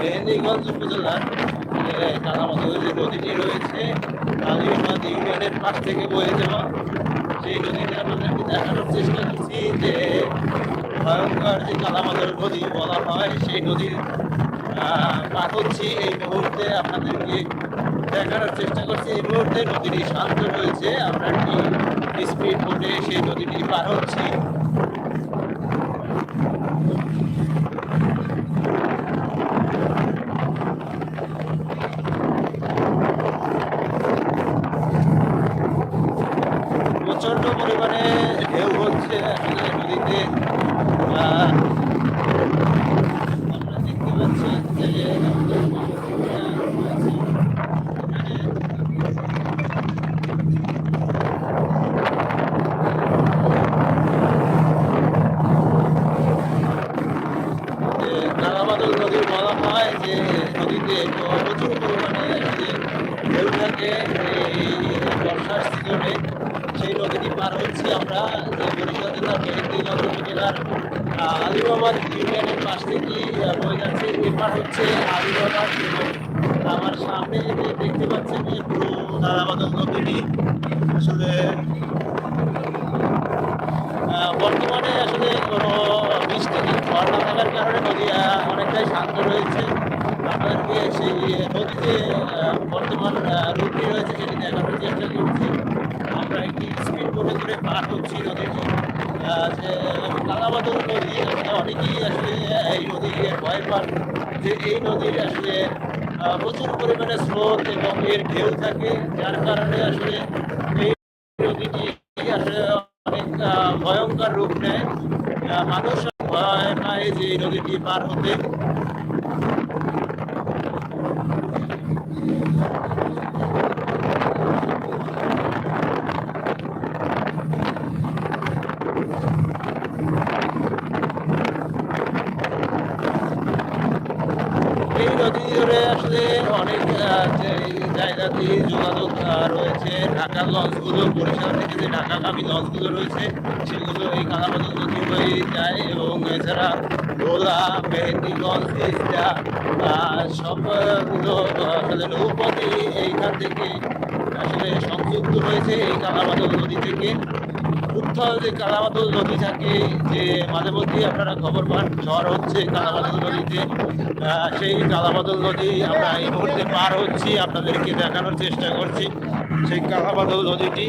মেহেন্দিগঞ্জ উপজেলার যে কালামাদল যে নদীটি রয়েছে কালীবাদ ইউনিয়নের পাশ থেকে বয়ে যাওয়া সেই নদীটা আপনাদেরকে দেখানোর চেষ্টা করছি যে ভয়ঙ্কর যে কালামাদল নদী বলা হয়, সেই নদীর পার হচ্ছি এই মুহূর্তে আপনাদেরকে দেখানোর চেষ্টা করছি। এই মুহূর্তে নদীটি শান্ত রয়েছে, আমরা একটি স্পিড বোটে সেই নদীটি পার হচ্ছি। প্রচণ্ড পরিমাণে ঢেউ হচ্ছে আসলে নদীতে। আপনারা দেখতে নদী বলা হয় যে নদীতে প্রচুর পরিমাণে এই বর্ষার সিজনে সেই পার হচ্ছি আমরা যে বরিশাল জেলার মেহেন্দিগঞ্জ আহ, আলিবাবাদ ইউনিয়নের পাশ থেকে বয়ে যাচ্ছে এপার হচ্ছে আলিবাবাদ এবং আমার সামনে যে দেখতে পাচ্ছেন যে পুরো কালাবাদল নদীটি আসলে বর্তমানে আসলে কোনো বৃষ্টি না থাকার কারণে নদী অনেকটাই শান্ত রয়েছে। আপনাদেরকে সেই নদীতে বর্তমান রূপটি রয়েছে সেটি দেখানোর চেষ্টা করছি। বোটে করে পার হচ্ছি নদীটি যে নদী অনেকেই আসলে এই নদী ভয় পান যে এই নদীর আসলে প্রচুর পরিমাণে স্রোত এবং এর ঢেউ থাকে, যার কারণে আসলে এই নদীটি আসলে অনেক ভয়ঙ্কর রূপ নেয়। মানুষ ভয় পায় যে এই নদীটি পার হতে এই নদী ধরে আসলে অনেক আহ, যে জায়গা দিয়ে যোগাযোগ রয়েছে ঢাকার লঞ্চগুলো বরিশাল থেকে যে ঢাকাগামী লঞ্চগুলো রয়েছে সেগুলো এই কালাবাদল নদী হয়ে যায় এবং এছাড়া ভোলা মেহেন্দিগঞ্জ আহ, সবগুলো আসলে নৌপথে এইখান থেকে আসলে সংযুক্ত রয়েছে এই কালাবাদল নদী থেকে। উত্থল যে কালাবাদল নদী থাকে, যে মাঝে মধ্যেই আপনারা খবর পান, ঝড় হচ্ছে কালাবাদল নদীতে সেই কালাবাদল নদী আমরা এই মুহূর্তে পার হচ্ছি, আপনাদেরকে দেখানোর চেষ্টা করছি। সেই কালাবাদল নদীটি